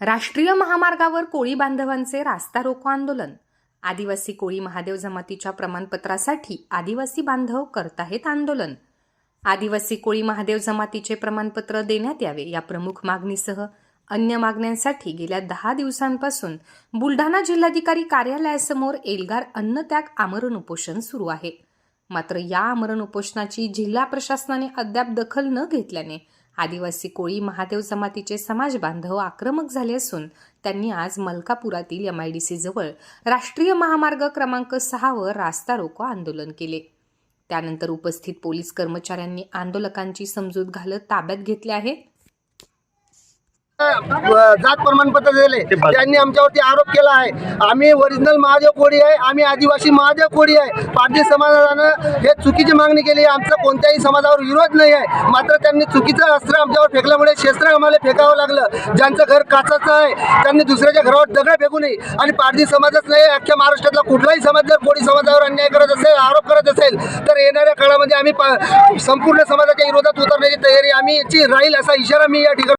राष्ट्रीय महामार्गावर कोळी बांधवांचे रास्ता रोको आंदोलन. आदिवासी कोळी महादेव जमातीच्या प्रमाणपत्रासाठी आदिवासी बांधव करताहेत आंदोलन. आदिवासी कोळी महादेव जमातीचे प्रमाणपत्र देण्यात यावे या प्रमुख मागणीसह अन्य मागण्यांसाठी गेल्या दहा दिवसांपासून बुलढाणा जिल्हाधिकारी कार्यालयासमोर एल्गार अन्नत्याग आमरण उपोषण सुरू आहे. मात्र या आमरण उपोषणाची जिल्हा प्रशासनाने अद्याप दखल न घेतल्याने आदिवासी कोळी महादेव जमातीचे समाज बांधव आक्रमक झाले असून त्यांनी आज मलकापुरातील यम आय डी जवळ राष्ट्रीय महामार्ग क्रमांक सहावर रास्ता रोको आंदोलन केले. त्यानंतर उपस्थित पोलीस कर्मचाऱ्यांनी आंदोलकांची समजूत घालत ताब्यात घेतले आहे. जात प्रमाणपत्र दिले. त्यांनी आमच्यावरती आरोप केला आहे. आम्ही ओरिजिनल महादेव कोळी आहे आम्ही आदिवासी महादेव कोळी आहे. पारधी समाजानं हे चुकीची मागणी केली आहे. आमचा कोणत्याही समाजावर विरोध नाही आहे. मात्र त्यांनी चुकीचं अस्त्र आमच्यावर फेकल्यामुळे शस्त्र आम्हाला फेकावं लागलं. ज्यांचं घर काचाचं आहे त्यांनी दुसऱ्याच्या घरावर दगड फेकू नये. आणि पारधी समाजच नाही अख्ख्या महाराष्ट्रातला कुठलाही समाज जर कोळी समाजावर अन्याय करत असेल आरोप करत असेल तर येणाऱ्या काळामध्ये आम्ही संपूर्ण समाजाच्या विरोधात उतरण्याची तयारी आम्ही ची राहील असा इशारा मी या ठिकाणी